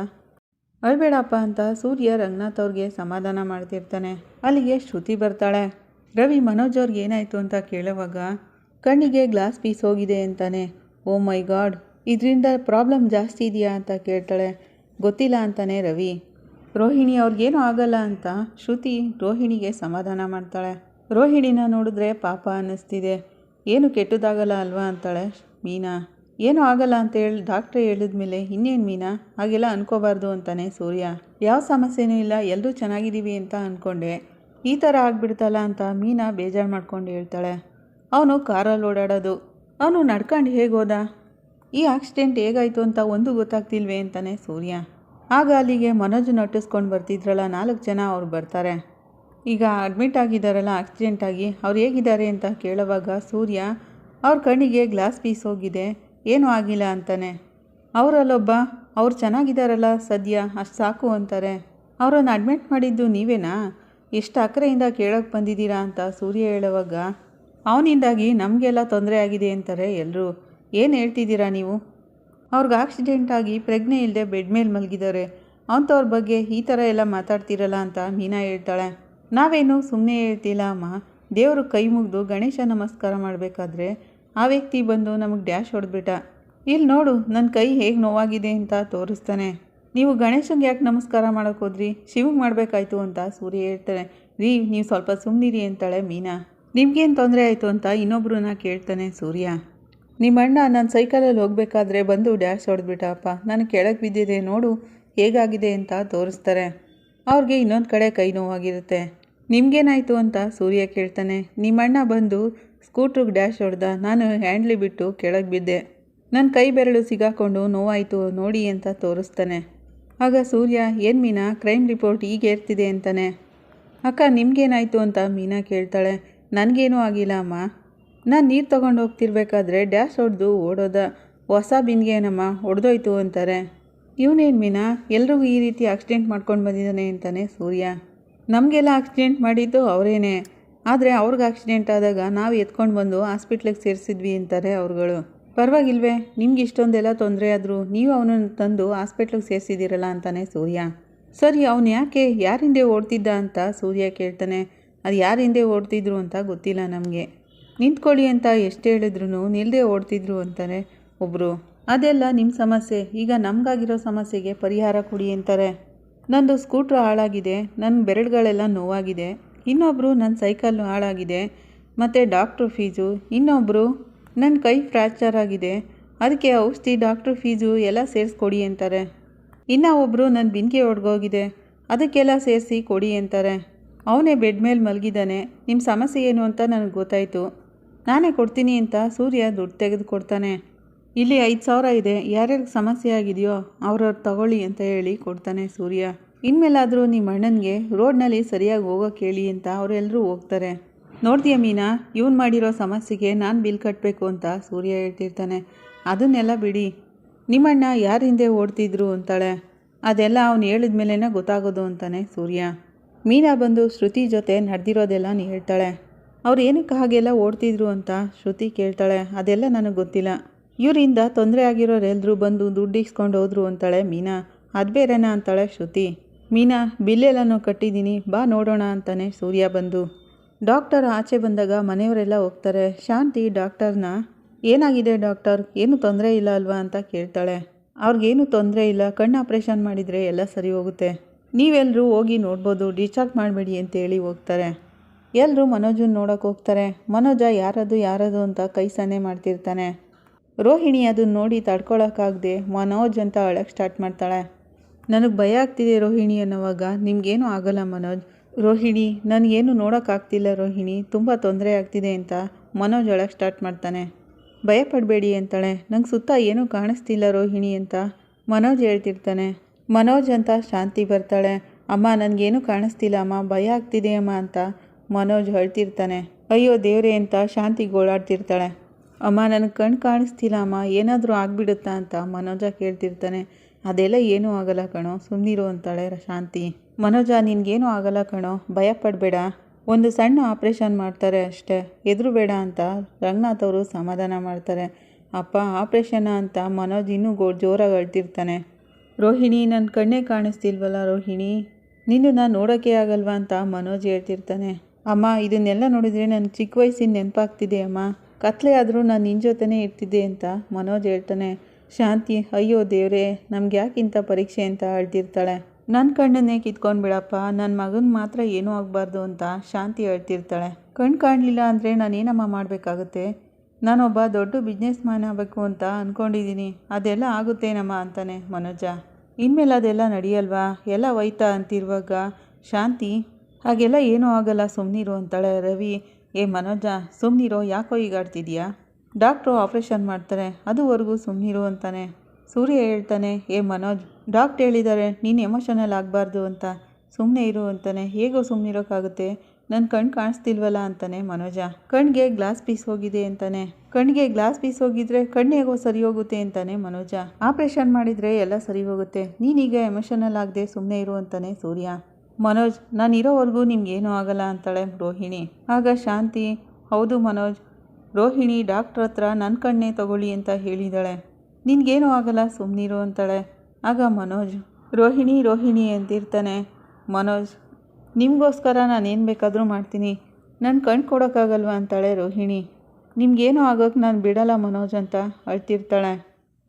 ಅಳ್ಬೇಡಪ್ಪ, ಅಂತ ಸೂರ್ಯ ರಂಗನಾಥ್ ಅವ್ರಿಗೆ ಸಮಾಧಾನ ಮಾಡ್ತಿರ್ತಾನೆ. ಅಲ್ಲಿಗೆ ಶ್ರುತಿ ಬರ್ತಾಳೆ. ರವಿ ಮನೋಜ್ ಅವ್ರಿಗೆ ಏನಾಯಿತು ಅಂತ ಕೇಳುವಾಗ, ಕಣ್ಣಿಗೆ ಗ್ಲಾಸ್ ಪೀಸ್ ಹೋಗಿದೆ ಅಂತಾನೆ. ಓ ಮೈ ಗಾಡ್, ಇದರಿಂದ ಪ್ರಾಬ್ಲಮ್ ಜಾಸ್ತಿ ಇದೆಯಾ? ಅಂತ ಕೇಳ್ತಾಳೆ. ಗೊತ್ತಿಲ್ಲ ಅಂತಾನೆ ರವಿ. ರೋಹಿಣಿ ಅವ್ರಿಗೇನೂ ಆಗಲ್ಲ ಅಂತ ಶ್ರುತಿ ರೋಹಿಣಿಗೆ ಸಮಾಧಾನ ಮಾಡ್ತಾಳೆ. ರೋಹಿಣಿನ ನೋಡಿದ್ರೆ ಪಾಪ ಅನ್ನಿಸ್ತಿದೆ. ಏನು ಕೆಟ್ಟದಾಗಲ್ಲ ಅಲ್ವಾ? ಅಂತಾಳೆ ಮೀನಾ. ಏನೂ ಆಗಲ್ಲ ಅಂತ ಹೇಳಿ ಡಾಕ್ಟ್ರೇ ಹೇಳಿದ್ಮೇಲೆ ಇನ್ನೇನು ಮೀನಾ? ಹಾಗೆಲ್ಲ ಅನ್ಕೋಬಾರ್ದು ಅಂತಾನೆ ಸೂರ್ಯ. ಯಾವ ಸಮಸ್ಯೆನೂ ಇಲ್ಲ ಎಲ್ಲರೂ ಚೆನ್ನಾಗಿದ್ದೀವಿ ಅಂತ ಅಂದ್ಕೊಂಡೆ ಈ ಥರ ಆಗಿಬಿಡ್ತಲ್ಲ ಅಂತ ಮೀನಾ ಬೇಜಾರು ಮಾಡ್ಕೊಂಡು ಹೇಳ್ತಾಳೆ. ಅವನು ಕಾರಲ್ಲಿ ಓಡಾಡೋದು. ಅವನು ನಡ್ಕೊಂಡು ಹೇಗೆ ಹೋದ? ಈ ಆಕ್ಸಿಡೆಂಟ್ ಹೇಗಾಯಿತು ಅಂತ ಒಂದು ಗೊತ್ತಾಗ್ತಿಲ್ವೇ ಅಂತಾನೆ ಸೂರ್ಯ. ಆಗ ಅಲ್ಲಿಗೆ ಮನೋಜ್ ನಟಿಸ್ಕೊಂಡು ಬರ್ತಿದ್ರಲ್ಲ ನಾಲ್ಕು ಜನ ಅವ್ರು ಬರ್ತಾರೆ. ಈಗ ಅಡ್ಮಿಟ್ ಆಗಿದ್ದಾರಲ್ಲ ಆಕ್ಸಿಡೆಂಟ್ ಆಗಿ, ಅವ್ರು ಹೇಗಿದ್ದಾರೆ ಅಂತ ಕೇಳುವಾಗ ಸೂರ್ಯ ಅವ್ರ ಕಣ್ಣಿಗೆ ಗ್ಲಾಸ್ ಪೀಸ್ ಹೋಗಿದೆ. ಏನೂ ಆಗಿಲ್ಲ ಅಂತಾನೆ. ಅವರಲ್ಲೊಬ್ಬ, ಅವ್ರು ಚೆನ್ನಾಗಿದ್ದಾರಲ್ಲ ಸದ್ಯ, ಅಷ್ಟು ಸಾಕು ಅಂತಾರೆ. ಅವರನ್ನು ಅಡ್ಮಿಟ್ ಮಾಡಿದ್ದು ನೀವೇನಾ? ಎಷ್ಟು ಅಕ್ಕರೆಯಿಂದ ಕೇಳೋಕ್ಕೆ ಬಂದಿದ್ದೀರಾ ಅಂತ ಸೂರ್ಯ ಹೇಳುವಾಗ, ಅವನಿಂದಾಗಿ ನಮಗೆಲ್ಲ ತೊಂದರೆ ಆಗಿದೆ ಅಂತಾರೆ ಎಲ್ಲರೂ ಏನು ಹೇಳ್ತಿದ್ದೀರಾ ನೀವು? ಅವ್ರಿಗೆ ಆಕ್ಸಿಡೆಂಟ್ ಆಗಿ ಪ್ರಜ್ಞೆ ಇಲ್ಲದೆ ಬೆಡ್ ಮೇಲೆ ಮಲಗಿದ್ದಾರೆ. ಅಂಥವ್ರ ಬಗ್ಗೆ ಈ ಥರ ಎಲ್ಲ ಮಾತಾಡ್ತಿರಲ್ಲ ಅಂತ ಮೀನಾ ಹೇಳ್ತಾಳೆ. ನಾವೇನು ಸುಮ್ಮನೆ ಹೇಳ್ತಿಲ್ಲ ಅಮ್ಮ. ದೇವರು ಕೈ ಮುಗಿದು ಗಣೇಶ ನಮಸ್ಕಾರ ಮಾಡಬೇಕಾದ್ರೆ ಆ ವ್ಯಕ್ತಿ ಬಂದು ನಮಗೆ ಡ್ಯಾಶ್ ಹೊಡೆದ್ಬಿಟ್ಟ. ಇಲ್ಲಿ ನೋಡು ನನ್ನ ಕೈ ಹೇಗೆ ನೋವಾಗಿದೆ ಅಂತ ತೋರಿಸ್ತಾನೆ. ನೀವು ಗಣೇಶಂಗೆ ಯಾಕೆ ನಮಸ್ಕಾರ ಮಾಡೋಕೆ ಹೋದ್ರಿ? ಶಿವಿಗೆ ಮಾಡಬೇಕಾಯ್ತು ಅಂತ ಸೂರ್ಯ ಹೇಳ್ತಾನೆ ರೀ, ನೀವು ಸ್ವಲ್ಪ ಸುಮ್ಮನಿರಿ ಅಂತಾಳೆ ಮೀನಾ. ನಿಮ್ಗೇನು ತೊಂದರೆ ಆಯಿತು ಅಂತ ಇನ್ನೊಬ್ಬರನ್ನ ಕೇಳ್ತಾನೆ ಸೂರ್ಯ. ನಿಮ್ಮ ಅಣ್ಣ ನಾನು ಸೈಕಲಲ್ಲಿ ಹೋಗಬೇಕಾದ್ರೆ ಬಂದು ಡ್ಯಾಶ್ ಹೊಡೆದ್ಬಿಟ್ಟಪ್ಪ. ನಾನು ಕೆಳಗೆ ಬಿದ್ದಿದೆ ನೋಡು, ಹೇಗಾಗಿದೆ ಅಂತ ತೋರಿಸ್ತಾರೆ. ಅವ್ರಿಗೆ ಇನ್ನೊಂದು ಕಡೆ ಕೈ ನೋವಾಗಿರುತ್ತೆ. ನಿಮಗೇನಾಯಿತು ಅಂತ ಸೂರ್ಯ ಕೇಳ್ತಾನೆ. ನಿಮ್ಮ ಅಣ್ಣ ಬಂದು ಸ್ಕೂಟ್ರಿಗೆ ಡ್ಯಾಶ್ ಹೊಡೆದ, ನಾನು ಹ್ಯಾಂಡ್ಲಿ ಬಿಟ್ಟು ಕೆಳಗೆ ಬಿದ್ದೆ. ನನ್ನ ಕೈ ಬೆರಳು ಸಿಗಾಕೊಂಡು ನೋವಾಯಿತು, ನೋಡಿ ಅಂತ ತೋರಿಸ್ತಾನೆ. ಆಗ ಸೂರ್ಯ, ಏನು ಮೀನಾ? ಕ್ರೈಮ್ ರಿಪೋರ್ಟ್ ಈಗ ಇರ್ತಿದೆ ಅಂತಾನೆ. ಅಕ್ಕ, ನಿಮಗೇನಾಯಿತು ಅಂತ ಮೀನಾ ಕೇಳ್ತಾಳೆ. ನನಗೇನೂ ಆಗಿಲ್ಲ, ಅಮ್ಮ. ನಾನು ನೀರು ತೊಗೊಂಡು ಹೋಗ್ತಿರ್ಬೇಕಾದ್ರೆ ಡ್ಯಾಶ್ ಹೊಡೆದು ಓಡೋದ. ಹೊಸ ಬಿನ್ಗೇನಮ್ಮ ಹೊಡೆದೋಯ್ತು ಅಂತಾರೆ. ಇವನೇನು ಮೀನಾ? ಎಲ್ರಿಗೂ ಈ ರೀತಿ ಆಕ್ಸಿಡೆಂಟ್ ಮಾಡ್ಕೊಂಡು ಬಂದಿದ್ದಾನೆ ಅಂತಾನೆ ಸೂರ್ಯ. ನಮಗೆಲ್ಲ ಆಕ್ಸಿಡೆಂಟ್ ಮಾಡಿದ್ದು ಅವರೇನೆ. ಆದರೆ ಅವ್ರಿಗೆ ಆಕ್ಸಿಡೆಂಟ್ ಆದಾಗ ನಾವು ಎತ್ಕೊಂಡು ಬಂದು ಹಾಸ್ಪಿಟ್ಲಿಗೆ ಸೇರಿಸಿದ್ವಿ ಅಂತಾರೆ ಅವ್ರುಗಳು. ಪರವಾಗಿಲ್ವೇ, ನಿಮ್ಗೆ ಇಷ್ಟೊಂದೆಲ್ಲ ತೊಂದರೆ ಆದರೂ ನೀವು ಅವನನ್ನು ತಂದು ಹಾಸ್ಪಿಟ್ಲಿಗೆ ಸೇರಿಸಿದ್ದೀರಲ್ಲ ಅಂತಾನೆ ಸೂರ್ಯ. ಸರಿ, ಅವನು ಯಾಕೆ ಯಾರಿಂದೆ ಓಡ್ತಿದ್ದ ಅಂತ ಸೂರ್ಯ ಕೇಳ್ತಾನೆ. ಅದು ಯಾರಿಂದೆ ಓಡ್ತಿದ್ರು ಅಂತ ಗೊತ್ತಿಲ್ಲ ನಮಗೆ. ನಿಂತ್ಕೊಳ್ಳಿ ಅಂತ ಎಷ್ಟು ಹೇಳಿದ್ರು ನಿಲ್ಲದೆ ಓಡ್ತಿದ್ರು ಅಂತಾರೆ ಒಬ್ಬರು ಅದೆಲ್ಲ ನಿಮ್ಮ ಸಮಸ್ಯೆ, ಈಗ ನಮಗಾಗಿರೋ ಸಮಸ್ಯೆಗೆ ಪರಿಹಾರ ಕೊಡಿ ಅಂತಾರೆ. ನಂದು ಸ್ಕೂಟ್ರ್ ಹಾಳಾಗಿದೆ ನನ್ನ ಬೆರಳುಗಳೆಲ್ಲ ನೋವಾಗಿದೆ. ಇನ್ನೊಬ್ಬರು ನನ್ನ ಸೈಕಲ್ ಹಾಳಾಗಿದೆ, ಮತ್ತು ಡಾಕ್ಟ್ರ್ ಫೀಸು ಇನ್ನೊಬ್ಬರು ನನ್ನ ಕೈ ಫ್ರ್ಯಾಕ್ಚರ್ ಆಗಿದೆ. ಅದಕ್ಕೆ ಔಷಧಿ, ಡಾಕ್ಟ್ರು ಫೀಸು ಎಲ್ಲ ಸೇರಿಸ್ಕೊಡಿ ಅಂತಾರೆ. ಇನ್ನು ಒಬ್ಬರು ನನ್ನ ಬಿನ್ಗೆ ಒಡ್ಗೋಗಿದೆ. ಅದಕ್ಕೆಲ್ಲ ಸೇರಿಸಿ ಕೊಡಿ ಅಂತಾರೆ. ಅವನೇ ಬೆಡ್ ಮೇಲೆ ಮಲಗಿದ್ದಾನೆ ನಿಮ್ಮ ಸಮಸ್ಯೆ ಏನು ಅಂತ ನನಗೆ ಗೊತ್ತಾಯಿತು. ನಾನೇ ಕೊಡ್ತೀನಿ ಅಂತ ಸೂರ್ಯ ದುಡ್ಡು ತೆಗೆದು ಕೊಡ್ತಾನೆ ಇಲ್ಲಿ ಐದು ಸಾವಿರ ಇದೆ. ಯಾರ್ಯಾರಿಗೆ ಸಮಸ್ಯೆ ಆಗಿದೆಯೋ ಅವ್ರವ್ರು ತಗೊಳ್ಳಿ ಅಂತ ಹೇಳಿ ಕೊಡ್ತಾನೆ ಸೂರ್ಯ. ಇನ್ಮೇಲಾದರೂ ನಿಮ್ಮ ಅಣ್ಣನಿಗೆ ರೋಡ್ನಲ್ಲಿ ಸರಿಯಾಗಿ ಹೋಗೋಕೆ ಹೇಳಿ ಅಂತ ಅವರೆಲ್ಲರೂ ಹೋಗ್ತಾರೆ. ನೋಡ್ತೀಯ ಮೀನಾ, ಇವ್ನು ಮಾಡಿರೋ ಸಮಸ್ಯೆಗೆ ನಾನು ಬಿಲ್ ಕಟ್ಟಬೇಕು ಅಂತ ಸೂರ್ಯ ಹೇಳ್ತಿರ್ತಾನೆ. ಅದನ್ನೆಲ್ಲ ಬಿಡಿ. ನಿಮ್ಮಣ್ಣ ಯಾರ ಹಿಂದೆ ಓಡ್ತಿದ್ರು ಅಂತಾಳೆ. ಅದೆಲ್ಲ ಅವನು ಹೇಳಿದ ಗೊತ್ತಾಗೋದು ಅಂತಾನೆ ಸೂರ್ಯ. ಮೀನಾ ಬಂದು ಶ್ರುತಿ ಜೊತೆ ನಡೆದಿರೋದೆಲ್ಲ ನೀ ಹೇಳ್ತಾಳೆ ಅವ್ರು ಏನಕ್ಕೆ ಹಾಗೆಲ್ಲ ಓಡ್ತಿದ್ರು ಅಂತ ಶ್ರುತಿ ಕೇಳ್ತಾಳೆ. ಅದೆಲ್ಲ ನನಗೆ ಗೊತ್ತಿಲ್ಲ. ಇವರಿಂದ ತೊಂದರೆ ಆಗಿರೋರೆಲ್ಲರೂ ಬಂದು ದುಡ್ಡು ಇಸ್ಕೊಂಡು ಹೋದ್ರು ಅಂತಾಳೆ ಮೀನಾ. ಅದು ಬೇರೆನಾ ಅಂತಾಳೆ ಶ್ರುತಿ. ಮೀನಾ, ಬಿಲ್ಲೆಲ್ಲನೂ ಕಟ್ಟಿದ್ದೀನಿ ಬಾ ನೋಡೋಣ ಅಂತಾನೆ ಸೂರ್ಯ ಬಂದು. ಡಾಕ್ಟರ್ ಆಚೆ ಬಂದಾಗ ಮನೆಯವರೆಲ್ಲ ಹೋಗ್ತಾರೆ. ಶಾಂತಿ ಡಾಕ್ಟರ್ನ, ಏನಾಗಿದೆ ಡಾಕ್ಟರ್? ಏನು ತೊಂದರೆ ಇಲ್ಲ ಅಲ್ವಾ ಅಂತ ಕೇಳ್ತಾಳೆ. ಅವ್ರಿಗೇನು ತೊಂದರೆ ಇಲ್ಲ, ಕಣ್ಣು ಆಪ್ರೇಷನ್ ಮಾಡಿದರೆ ಎಲ್ಲ ಸರಿ ಹೋಗುತ್ತೆ. ನೀವೆಲ್ಲರೂ ಹೋಗಿ ನೋಡ್ಬೋದು, ಡಿಸ್ಚಾರ್ಜ್ ಮಾಡಬೇಡಿ ಅಂತೇಳಿ ಹೋಗ್ತಾರೆ. ಎಲ್ಲರೂ ಮನೋಜನ್ ನೋಡೋಕೆ ಹೋಗ್ತಾರೆ. ಮನೋಜ ಯಾರದು ಯಾರದು ಅಂತ ಕೈ ಸನ್ನೆ ಮಾಡ್ತಿರ್ತಾನೆ. ರೋಹಿಣಿ ಅದನ್ನ ನೋಡಿ ತಡ್ಕೊಳಕ್ಕಾಗದೆ ಮನೋಜ್ ಅಂತ ಅಳಕ್ಕೆ ಸ್ಟಾರ್ಟ್ ಮಾಡ್ತಾಳೆ. ನನಗೆ ಭಯ ಆಗ್ತಿದೆ ರೋಹಿಣಿ ಅನ್ನೋವಾಗ ನಿಮಗೇನು ಆಗಲ್ಲ ಮನೋಜ್. ರೋಹಿಣಿ ನನಗೇನು ನೋಡೋಕ್ಕಾಗ್ತಿಲ್ಲ ರೋಹಿಣಿ, ತುಂಬ ತೊಂದರೆ ಆಗ್ತಿದೆ ಅಂತ ಮನೋಜ್ ಒಳಗೆ ಸ್ಟಾರ್ಟ್ ಮಾಡ್ತಾನೆ. ಭಯ ಪಡಬೇಡಿ ಅಂತಾಳೆ. ನಂಗೆ ಸುತ್ತ ಏನೂ ಕಾಣಿಸ್ತಿಲ್ಲ ರೋಹಿಣಿ ಅಂತ ಮನೋಜ್ ಹೇಳ್ತಿರ್ತಾನೆ. ಮನೋಜ್ ಅಂತ ಶಾಂತಿ ಬರ್ತಾಳೆ. ಅಮ್ಮ ನನಗೇನು ಕಾಣಿಸ್ತಿಲ್ಲ ಅಮ್ಮ, ಭಯ ಆಗ್ತಿದೆ ಅಮ್ಮ ಅಂತ ಮನೋಜ್ ಹೇಳ್ತಿರ್ತಾನೆ. ಅಯ್ಯೋ ದೇವ್ರೆ ಅಂತ ಶಾಂತಿ ಗೋಳಾಡ್ತಿರ್ತಾಳೆ ಅಮ್ಮ, ನನಗೆ ಕಣ್ಣು ಕಾಣಿಸ್ತಿಲ್ಲ ಅಮ್ಮ, ಏನಾದರೂ ಆಗಿಬಿಡುತ್ತಾ ಅಂತ ಮನೋಜ ಕೇಳ್ತಿರ್ತಾನೆ. ಅದೆಲ್ಲ ಏನೂ ಆಗಲ್ಲ ಕಣೋ. ಸುಮ್ಮನಿರು ಅಂತಾಳೆ ಶಾಂತಿ. ಮನೋಜ, ನಿನಗೇನೂ ಆಗಲ್ಲ ಕಣೋ. ಭಯ ಪಡಬೇಡ ಒಂದು ಸಣ್ಣ ಆಪ್ರೇಷನ್ ಮಾಡ್ತಾರೆ ಅಷ್ಟೇ. ಎದುರು ಬೇಡ ಅಂತ ರಂಗನಾಥ್ ಅವರು ಸಮಾಧಾನ ಮಾಡ್ತಾರೆ. ಅಪ್ಪ, ಆಪ್ರೇಷನ್ ಅಂತ ಮನೋಜ್ ಇನ್ನೂ ಗೋ ಜೋರಾಗಿ ಅಳ್ತಿರ್ತಾನೆ. ರೋಹಿಣಿ ನನ್ನ ಕಣ್ಣೇ ಕಾಣಿಸ್ತಿಲ್ವಲ್ಲ ರೋಹಿಣಿ? ನಿನ್ನನ್ನು ನೋಡೋಕ್ಕೆ ಆಗಲ್ವಾ ಅಂತ ಮನೋಜ್ ಹೇಳ್ತಿರ್ತಾನೆ. ಅಮ್ಮ, ಇದನ್ನೆಲ್ಲ ನೋಡಿದರೆ ನನ್ನ ಚಿಕ್ಕ ವಯಸ್ಸಿನ ನೆನಪಾಗ್ತಿದೆ ಅಮ್ಮ. ಕತ್ಲೆ ಆದರೂ ನಾನು ನಿನ್ನ ಜೊತೆನೇ ಇರ್ತಿದ್ದೆ ಅಂತ ಮನೋಜ್ ಹೇಳ್ತಾನೆ. ಶಾಂತಿ, ಅಯ್ಯೋ ದೇವರೇ, ನಮ್ಗೆ ಯಾಕಿಂತ ಪರೀಕ್ಷೆ ಅಂತ ಅಳ್ತಿರ್ತಾಳೆ ನನ್ನ ಕಣ್ಣನ್ನೇ ಕಿತ್ಕೊಂಡು ಬಿಡಪ್ಪ ನನ್ನ ಮಗನ ಮಾತ್ರ ಏನೂ ಆಗಬಾರ್ದು ಅಂತ ಶಾಂತಿ ಹೇಳ್ತಿರ್ತಾಳೆ. ಕಣ್ಣು ಕಾಣಲಿಲ್ಲ ಅಂದರೆ ನಾನೇನಮ್ಮ ಮಾಡಬೇಕಾಗುತ್ತೆ? ನಾನೊಬ್ಬ ದೊಡ್ಡ ಬಿಸ್ನೆಸ್ ಮ್ಯಾನ್ ಆಗಬೇಕು ಅಂತ ಅಂದ್ಕೊಂಡಿದ್ದೀನಿ ಅದೆಲ್ಲ ಆಗುತ್ತೇನಮ್ಮ ಅಂತಾನೆ ಮನೋಜ. ಇನ್ಮೇಲೆ ಅದೆಲ್ಲ ನಡೆಯಲ್ವಾ? ಎಲ್ಲ ಹೋಯ್ತಾ ಅಂತಿರುವಾಗ ಶಾಂತಿ, ಹಾಗೆಲ್ಲ ಏನೂ ಆಗಲ್ಲ ಸುಮ್ಮನಿರು ಅಂತಾಳೆ ರವಿ. ಏ ಮನೋಜ ಸುಮ್ಮನಿರೋ ಯಾಕೋ ಈಗ ಆಡ್ತಿದ್ಯಾ ಡಾಕ್ಟ್ರು ಆಪ್ರೇಷನ್ ಮಾಡ್ತಾರೆ, ಅದುವರೆಗೂ ಸುಮ್ಮನಿರು ಅಂತಾನೆ. ಸೂರ್ಯ ಹೇಳ್ತಾನೆ, ಏ ಮನೋಜ್ ಡಾಕ್ಟ್ರ್ ಹೇಳಿದ್ದಾರೆ ನೀನು ಎಮೋಷನಲ್ ಆಗಬಾರ್ದು ಅಂತ. ಸುಮ್ಮನೆ ಇರು ಅಂತಾನೆ. ಹೇಗೋ ಸುಮ್ಮನಿರೋಕ್ಕಾಗುತ್ತೆ ನನ್ನ ಕಣ್ಣು ಕಾಣಿಸ್ತಿಲ್ವಲ್ಲ ಅಂತಾನೆ ಮನೋಜ. ಕಣ್ಣಿಗೆ ಗ್ಲಾಸ್ ಪೀಸ್ ಹೋಗಿದೆ ಅಂತಾನೆ. ಕಣ್ಣಿಗೆ ಗ್ಲಾಸ್ ಪೀಸ್ ಹೋಗಿದ್ರೆ ಕಣ್ಣು ಸರಿ ಹೋಗುತ್ತೆ ಅಂತಾನೆ ಮನೋಜ. ಆಪ್ರೇಷನ್ ಮಾಡಿದರೆ ಎಲ್ಲ ಸರಿ ಹೋಗುತ್ತೆ. ನೀನೀಗ ಎಮೋಷನಲ್ ಆಗದೆ ಸುಮ್ಮನೆ ಇರು ಅಂತಾನೆ ಸೂರ್ಯ. ಮನೋಜ್ ನಾನು ಇರೋವರೆಗೂ ನಿಮ್ಗೇನೂ ಆಗಲ್ಲ ಅಂತಾಳೆ ರೋಹಿಣಿ. ಆಗ ಶಾಂತಿ, ಹೌದು ಮನೋಜ್ ರೋಹಿಣಿ ಡಾಕ್ಟ್ರ್ ಹತ್ರ ನನ್ನ ಕಣ್ಣೇ ತಗೊಳ್ಳಿ ಅಂತ ಹೇಳಿದಾಳೆ. ನಿನಗೇನೂ ಆಗಲ್ಲ ಸುಮ್ಮನಿರು ಅಂತಾಳೆ. ಆಗ ಮನೋಜ್, ರೋಹಿಣಿ ರೋಹಿಣಿ ಅಂತಿರ್ತಾನೆ. ಮನೋಜ್, ನಿಮಗೋಸ್ಕರ ನಾನು ಏನು ಬೇಕಾದರೂ ಮಾಡ್ತೀನಿ. ನನ್ನ ಕಣ್ಣು ಕೊಡೋಕ್ಕಾಗಲ್ವ ಅಂತಾಳೆ ರೋಹಿಣಿ. ನಿಮಗೇನೋ ಆಗೋಕ್ಕೆ ನಾನು ಬಿಡಲ್ಲ ಮನೋಜ್ ಅಂತ ಅಳ್ತಿರ್ತಾಳೆ.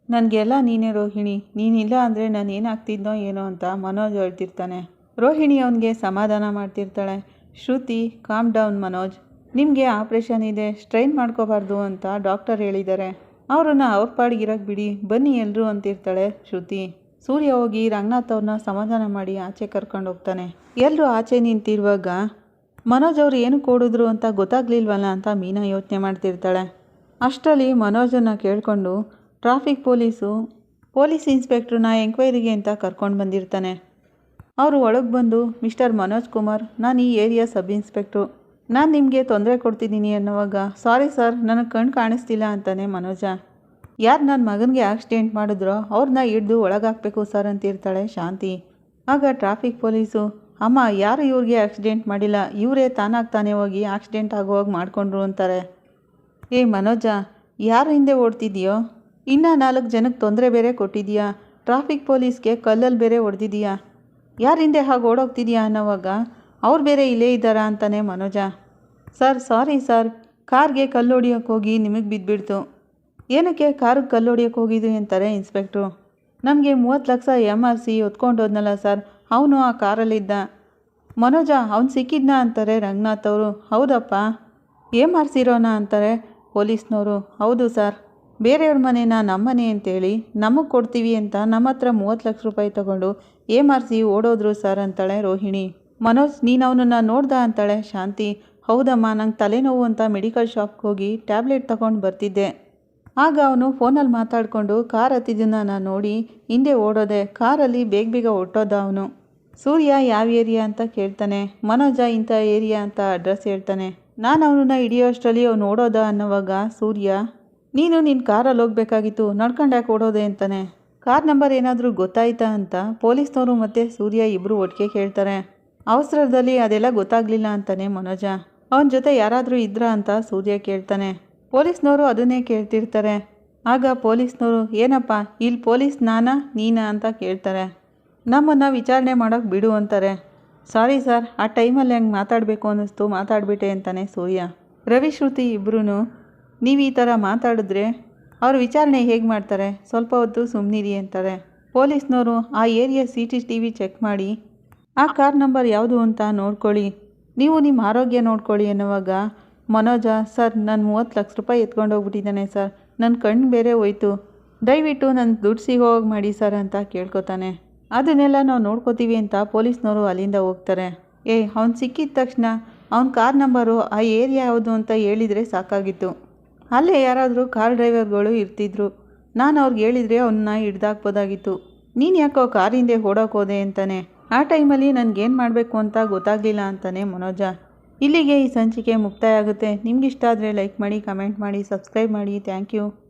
ನನಗೆಲ್ಲ ನೀನೇ ರೋಹಿಣಿ. ನೀನಿಲ್ಲ ಅಂದರೆ ನಾನು ಏನಾಗ್ತಿದ್ನೋ ಏನೋ ಅಂತ ಮನೋಜ್ ಅಳ್ತಿರ್ತಾನೆ. ರೋಹಿಣಿ ಅವನಿಗೆ ಸಮಾಧಾನ ಮಾಡ್ತಿರ್ತಾಳೆ. Shruti calm down Manoj. ನಿಮಗೆ ಆಪ್ರೇಷನ್ ಇದೆ, ಸ್ಟ್ರೈನ್ ಮಾಡ್ಕೋಬಾರ್ದು ಅಂತ ಡಾಕ್ಟರ್ ಹೇಳಿದ್ದಾರೆ. ಅವ್ರನ್ನ ಅವ್ರ ಪಾಡಿಗಿರಕ್ಕೆ ಬಿಡಿ, ಬನ್ನಿ ಎಲ್ಲರೂ ಅಂತಿರ್ತಾಳೆ ಶ್ರುತಿ. ಸೂರ್ಯ ಹೋಗಿ ರಂಗನಾಥ್ ಅವ್ರನ್ನ ಸಮಾಧಾನ ಮಾಡಿ ಆಚೆ ಕರ್ಕೊಂಡು ಹೋಗ್ತಾನೆ. ಎಲ್ಲರೂ ಆಚೆ ನಿಂತಿರುವಾಗ, ಮನೋಜ್ ಅವ್ರು ಏನು ಕೊಡಿದ್ರು ಅಂತ ಗೊತ್ತಾಗ್ಲಿಲ್ವಲ್ಲ ಅಂತ ಮೀನಾ ಯೋಚನೆ ಮಾಡ್ತಿರ್ತಾಳೆ. ಅಷ್ಟರಲ್ಲಿ ಮನೋಜನ್ನು ಕೇಳಿಕೊಂಡು ಟ್ರಾಫಿಕ್ ಪೊಲೀಸು, ಪೊಲೀಸ್ ಇನ್ಸ್ಪೆಕ್ಟ್ರನ್ನ ಎಂಕ್ವೈರಿಗೆ ಅಂತ ಕರ್ಕೊಂಡು ಬಂದಿರ್ತಾನೆ. ಅವರು ಒಳಗೆ ಬಂದು, ಮಿಸ್ಟರ್ ಮನೋಜ್ ಕುಮಾರ್, ನಾನು ಈ ಏರಿಯಾ ಸಬ್ ಇನ್ಸ್ಪೆಕ್ಟ್ರು. ನಾನು ನಿಮಗೆ ತೊಂದರೆ ಕೊಡ್ತಿದ್ದೀನಿ ಅನ್ನುವಾಗ, ಸಾರಿ ಸರ್, ನನಗೆ ಕಣ್ಣು ಕಾಣಿಸ್ತಿಲ್ಲ ಅಂತಾನೆ ಮನೋಜ. ಯಾರು ನನ್ನ ಮಗನಿಗೆ ಆಕ್ಸಿಡೆಂಟ್ ಮಾಡಿದ್ರೋ ಅವ್ರನ್ನ ಹಿಡ್ದು ಒಳಗಾಕಬೇಕು ಸರ್ ಅಂತಿರ್ತಾಳೆ ಶಾಂತಿ. ಆಗ ಟ್ರಾಫಿಕ್ ಪೊಲೀಸು, ಅಮ್ಮ, ಯಾರು ಇವ್ರಿಗೆ ಆಕ್ಸಿಡೆಂಟ್ ಮಾಡಿಲ್ಲ? ಇವರೇ ತಾನಾಗಿ ತಾನೇ ಹೋಗಿ ಆಕ್ಸಿಡೆಂಟ್ ಆಗುವಾಗ ಮಾಡಿಕೊಂಡ್ರು ಅಂತಾರೆ. ಏ ಮನೋಜ, ಯಾರು ಹಿಂದೆ ಓಡ್ತಿದ್ಯೋ? ಇನ್ನೂ ನಾಲ್ಕು ಜನಕ್ಕೆ ತೊಂದರೆ ಬೇರೆ ಕೊಟ್ಟಿದ್ಯಾ? ಟ್ರಾಫಿಕ್ ಪೊಲೀಸ್ಗೆ ಕಲ್ಲಲ್ಲಿ ಬೇರೆ ಹೊಡೆದಿದ್ಯಾ? ಯಾರ ಹಿಂದೆ ಹಾಗೆ ಓಡೋಗ್ತಿದ್ಯಾ ಅನ್ನೋವಾಗ ಅವ್ರು ಬೇರೆ ಇಲ್ಲೇ ಇದ್ದಾರಾ ಅಂತಾನೆ ಮನೋಜ, ಸರ್, ಸಾರಿ ಸರ್, ಕಾರ್ಗೆ ಕಲ್ಲು ಹೊಡಿಯೋಕ್ಕೆ ಹೋಗಿ ನಿಮಗೆ ಬಿದ್ದುಬಿಡ್ತು ಏನಕ್ಕೆ ಕಾರಿಗೆ ಕಲ್ಲು ಹೊಡಿಯೋಕ್ಕೆ ಹೋಗಿದ್ವಿ ಅಂತಾರೆ ಇನ್ಸ್ಪೆಕ್ಟ್ರು. ನಮಗೆ ಮೂವತ್ತು ಲಕ್ಷ ಎಂ ಆರ್ ಸಿ ಹೊತ್ಕೊಂಡೋದ್ನಲ್ಲ ಸರ್, ಅವನು ಆ ಕಾರಲ್ಲಿದ್ದ ಮನೋಜ, ಅವ್ನು ಸಿಕ್ಕಿದ್ನ? ಅಂತಾರೆ ರಂಗನಾಥ್ ಅವರು. ಹೌದಪ್ಪ ಸಿ ಆರ್ಸಿರೋನ ಅಂತಾರೆ ಪೊಲೀಸ್ನವರು. ಹೌದು ಸರ್, ಬೇರೆಯವ್ರ ಮನೇನ ನಮ್ಮನೆ ಅಂತೇಳಿ ನಮಗೆ ಕೊಡ್ತೀವಿ ಅಂತ ನಮ್ಮ ಹತ್ರ ಮೂವತ್ತು ಲಕ್ಷ ರೂಪಾಯಿ ತಗೊಂಡು ಎಂ ಆರ್ ಸಿ ಓಡೋದ್ರು ಸರ್, ಅಂತಾಳೆ ರೋಹಿಣಿ. ಮನೋಜ್, ನೀನು ಅವನನ್ನು ನೋಡ್ದ ಅಂತಾಳೆ. ಶಾಂತಿ, ಹೌದಮ್ಮ, ನಂಗೆ ತಲೆನೋವು ಅಂತ ಮೆಡಿಕಲ್ ಶಾಪ್ಗೆ ಹೋಗಿ ಟ್ಯಾಬ್ಲೆಟ್ ತಗೊಂಡು ಬರ್ತಿದ್ದೆ. ಆಗ ಅವನು ಫೋನಲ್ಲಿ ಮಾತಾಡಿಕೊಂಡು ಕಾರ್ ಹತ್ತಿದ್ದನ್ನ ನಾನು ನೋಡಿ ಹಿಂದೆ ಓಡೋದೆ. ಕಾರಲ್ಲಿ ಬೇಗ ಬೇಗ ಹೊಟ್ಟೋದ ಅವನು. ಸೂರ್ಯ, ಯಾವ ಏರಿಯಾ ಅಂತ ಕೇಳ್ತಾನೆ. ಮನೋಜ, ಇಂಥ ಏರಿಯಾ ಅಂತ ಅಡ್ರೆಸ್ ಹೇಳ್ತಾನೆ. ನಾನು ಅವನನ್ನ ಹಿಡಿಯೋಷ್ಟರಲ್ಲಿ ಅವ್ನು ಓಡೋದ ಅನ್ನೋವಾಗ ಸೂರ್ಯ, ನೀನು ನಿನ್ನ ಕಾರಲ್ಲಿ ಹೋಗ್ಬೇಕಾಗಿತ್ತು, ನಡ್ಕೊಂಡು ಯಾಕೆ ಓಡೋದೆ ಅಂತಾನೆ. ಕಾರ್ ನಂಬರ್ ಏನಾದರೂ ಗೊತ್ತಾಯ್ತಾ ಅಂತ ಪೊಲೀಸ್ನವರು ಮತ್ತು ಸೂರ್ಯ ಇಬ್ಬರು ಒಟ್ಟಿಗೆ ಕೇಳ್ತಾರೆ. ಅವಸರದಲ್ಲಿ ಅದೆಲ್ಲ ಗೊತ್ತಾಗಲಿಲ್ಲ ಅಂತಾನೆ ಮನೋಜ. ಅವನ ಜೊತೆ ಯಾರಾದರೂ ಇದ್ರಾ ಅಂತ ಸೂರ್ಯ ಕೇಳ್ತಾನೆ. ಪೊಲೀಸ್ನವರು ಅದನ್ನೇ ಕೇಳ್ತಿರ್ತಾರೆ. ಆಗ ಪೊಲೀಸ್ನವರು, ಏನಪ್ಪ ಇಲ್ಲಿ ಪೊಲೀಸ್ ನಾನಾ, ನೀನಾ ಅಂತ ಕೇಳ್ತಾರೆ. ನಮ್ಮನ್ನು ವಿಚಾರಣೆ ಮಾಡೋಕ್ಕೆ ಬಿಡು ಅಂತಾರೆ. ಸಾರಿ ಸರ್, ಆ ಟೈಮಲ್ಲಿ ಹಂಗೆ ಮಾತಾಡಬೇಕು ಅನ್ನಿಸ್ತು, ಮಾತಾಡ್ಬಿಟ್ಟೆ ಅಂತಾನೆ ಸೂರ್ಯ. ರವಿ, ಶ್ರುತಿ ಇಬ್ಬರೂ ನೀವು ಈ ಥರ ಮಾತಾಡಿದ್ರೆ ಅವ್ರ ವಿಚಾರಣೆ ಹೇಗೆ ಮಾಡ್ತಾರೆ? ಸ್ವಲ್ಪ ಹೊತ್ತು ಸುಮ್ಮನಿರಿ ಅಂತಾರೆ. ಪೊಲೀಸ್ನವರು ಆ area C T T V check ಮಾಡಿ ಆ ಕಾರ್ ನಂಬರ್ ಯಾವುದು ಅಂತ ನೋಡ್ಕೊಳ್ಳಿ. ನೀವು ನಿಮ್ಮ ಆರೋಗ್ಯ ನೋಡ್ಕೊಳ್ಳಿ ಅನ್ನುವಾಗ ಮನೋಜ, ಸರ್, ನಾನು ಮೂವತ್ತು ಲಕ್ಷ ರೂಪಾಯಿ ಎತ್ಕೊಂಡು ಹೋಗ್ಬಿಟ್ಟಿದ್ದಾನೆ ಸರ್. ನನ್ನ ಕಣ್ಣು ಬೇರೆ ಹೋಯ್ತು. ದಯವಿಟ್ಟು ನನ್ನ ದುಡ್ಡು ಹೋಗಿ ಮಾಡಿ ಸರ್ ಅಂತ ಕೇಳ್ಕೊತಾನೆ. ಅದನ್ನೆಲ್ಲ ನಾವು ನೋಡ್ಕೋತೀವಿ ಅಂತ ಪೊಲೀಸ್ನವರು ಅಲ್ಲಿಂದ ಹೋಗ್ತಾರೆ. ಏ, ಅವ್ನು ಸಿಕ್ಕಿದ ತಕ್ಷಣ ಅವ್ನ ಕಾರ್ ನಂಬರು ಆ ಏರಿಯಾ ಯಾವುದು ಅಂತ ಹೇಳಿದರೆ ಸಾಕಾಗಿತ್ತು. ಅಲ್ಲೇ ಯಾರಾದರೂ ಕಾರ್ ಡ್ರೈವರ್ಗಳು ಇರ್ತಿದ್ರು. ನಾನು ಅವ್ರಿಗೆ ಹೇಳಿದರೆ ಅವನ್ನ ಹಿಡ್ದಾಕ್ಬೋದಾಗಿತ್ತು. ನೀನು ಯಾಕೋ ಕಾರಿಂದೆ ಓಡೋಕೋದೆ ಅಂತಾನೆ. ಆ ಟೈಮಲ್ಲಿ ನನಗೇನು ಮಾಡಬೇಕು ಅಂತ ಗೊತ್ತಾಗಲಿಲ್ಲ ಅಂತಾನೆ ಮನೋಜ. ಇಲ್ಲಿಗೆ ಈ ಸಂಚಿಕೆ ಮುಕ್ತಾಯ ಆಗುತ್ತೆ. ನಿಮಗಿಷ್ಟ ಆದರೆ ಲೈಕ್ ಮಾಡಿ, ಕಮೆಂಟ್ ಮಾಡಿ, ಸಬ್ಸ್ಕ್ರೈಬ್ ಮಾಡಿ. Thank you.